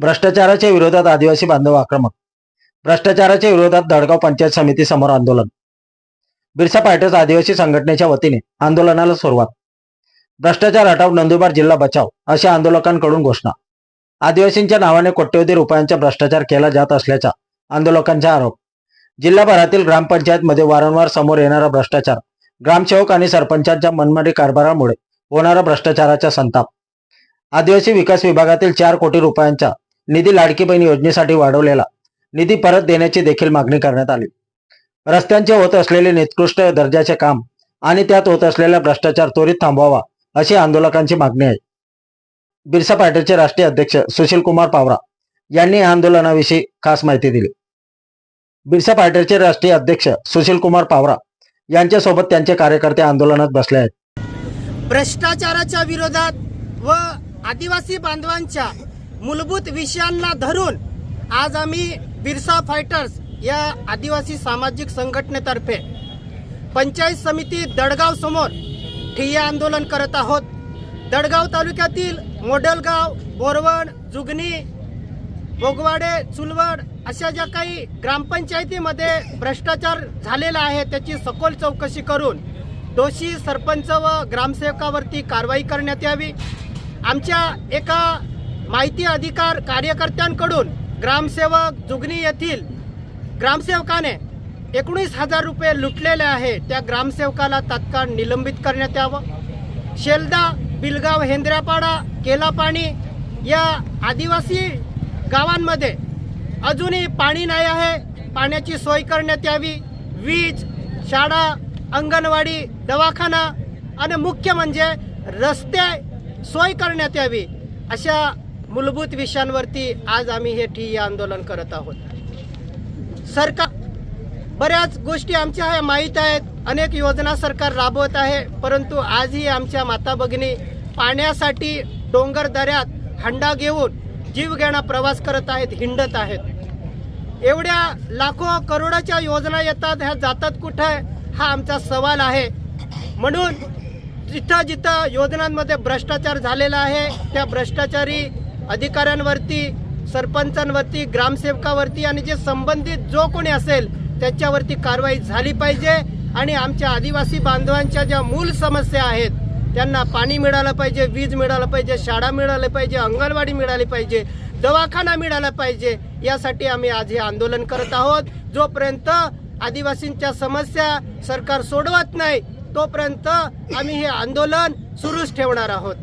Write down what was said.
भ्रष्टाचाराच्या विरोधात आदिवासी बांधव आक्रमक. भ्रष्टाचाराच्या विरोधात दडगाव पंचायत समिती समोर आंदोलन. बिरसा फायटर्स आदिवासी संघटनेच्या वतीने आंदोलनाला सुरुवात. भ्रष्टाचार हटाव नंदुरबार जिल्हा बचाव अशा आंदोलकांकडून घोषणा. आदिवासींच्या नावाने कोट्यवधी रुपयांचा भ्रष्टाचार केला जात असल्याचा आंदोलकांचा आरोप. जिल्हाभरातील ग्रामपंचायतमध्ये वारंवार समोर येणारा भ्रष्टाचार ग्रामसेवक आणि सरपंचांच्या मनमाडी कारभारामुळे होणारा भ्रष्टाचाराचा संताप. आदिवासी विकास विभागातील चार कोटी रुपयांचा निधी लाडकी बहीण योजनेसाठी वाढवलेला निधी परत देण्याची देखील मागणी करण्यात आली. रस्त्यांचे होत असलेले निकृष्ट दर्जाचे काम आणि त्यात होत असलेला भ्रष्टाचार त्वरित थांबवावा अशी आंदोलकांची मागणी आहे. बिरसा पार्टीचे राष्ट्रीय अध्यक्ष सुशील कुमार पावरा यांनी या आंदोलनाविषयी खास माहिती दिली. बिरसा पार्टीचे राष्ट्रीय अध्यक्ष सुशील कुमार पावरा यांच्यासोबत त्यांचे कार्यकर्ते आंदोलनात बसले आहेत. भ्रष्टाचाराच्या विरोधात व आदिवासी बांधवांच्या मूलभूत विषयांना धरून आज आम्ही बिरसा फायटर्स या आदिवासी सामाजिक संघटनेतर्फे पंचायत समिती दडगाव समोर ठिय्या आंदोलन करत आहोत. दडगाव तालुक्यातील मोडलगाव बोरवण जुगनी बोगवाडे चुलवड अशा ज्या काही ग्रामपंचायतीमध्ये भ्रष्टाचार झालेला आहे त्याची सखोल चौकशी करून दोषी सरपंच व ग्रामसेवकावरती कारवाई करण्यात यावी. आमच्या एका माहिती अधिकार कार्यकर्त्यांकडून ग्रामसेवक जुगनी येथील ग्रामसेवकाने एकोणीस हजार रुपये लुटलेले आहे. त्या ग्रामसेवकाला तात्काळ निलंबित करण्यात यावं. शेलदा बिलगाव हेंद्रापाडा केलापाणी या आदिवासी गावांमध्ये अजूनही पाणी नाही आहे. पाण्याची सोय करण्यात यावी. वीज शाळा अंगणवाडी दवाखाना आणि मुख्य म्हणजे रस्ते सोय करण्यात यावी अशा मूलभूत विषयांवरती आज आम्ही हे ठिय्या आंदोलन करत आहोत. सरकार बऱ्याच गोष्टी आमच्या ह्या माहीत आहेत. अनेक योजना सरकार राबवत आहे परंतु आजही आमच्या माता भगिनी पाण्यासाठी डोंगर दऱ्यात हंडा घेऊन जीवघेणा प्रवास करत आहेत हिंडत आहेत. एवढ्या लाखो करोडाच्या योजना येतात ह्या जातात कुठं? आहे हा आमचा सवाल आहे. म्हणून जिथं जिथं योजनांमध्ये भ्रष्टाचार झालेला आहे त्या भ्रष्टाचारी अधिकाऱ्यांवरती सरपंचांवरती ग्रामसेवकावरती आणि जे संबंधित जो कोणी असेल त्याच्यावरती कारवाई झाली पाहिजे. आणि आमच्या आदिवासी बांधवांच्या ज्या मूल समस्या आहेत त्यांना पाणी मिळालं पाहिजे वीज मिळालं पाहिजे शाळा मिळालं पाहिजे अंगणवाडी मिळाली पाहिजे दवाखाना मिळाला पाहिजे यासाठी आम्ही आज हे आंदोलन करत आहोत. जोपर्यंत आदिवासींच्या समस्या सरकार सोडवत नाही तोपर्यंत आम्ही हे आंदोलन सुरूच ठेवणार आहोत.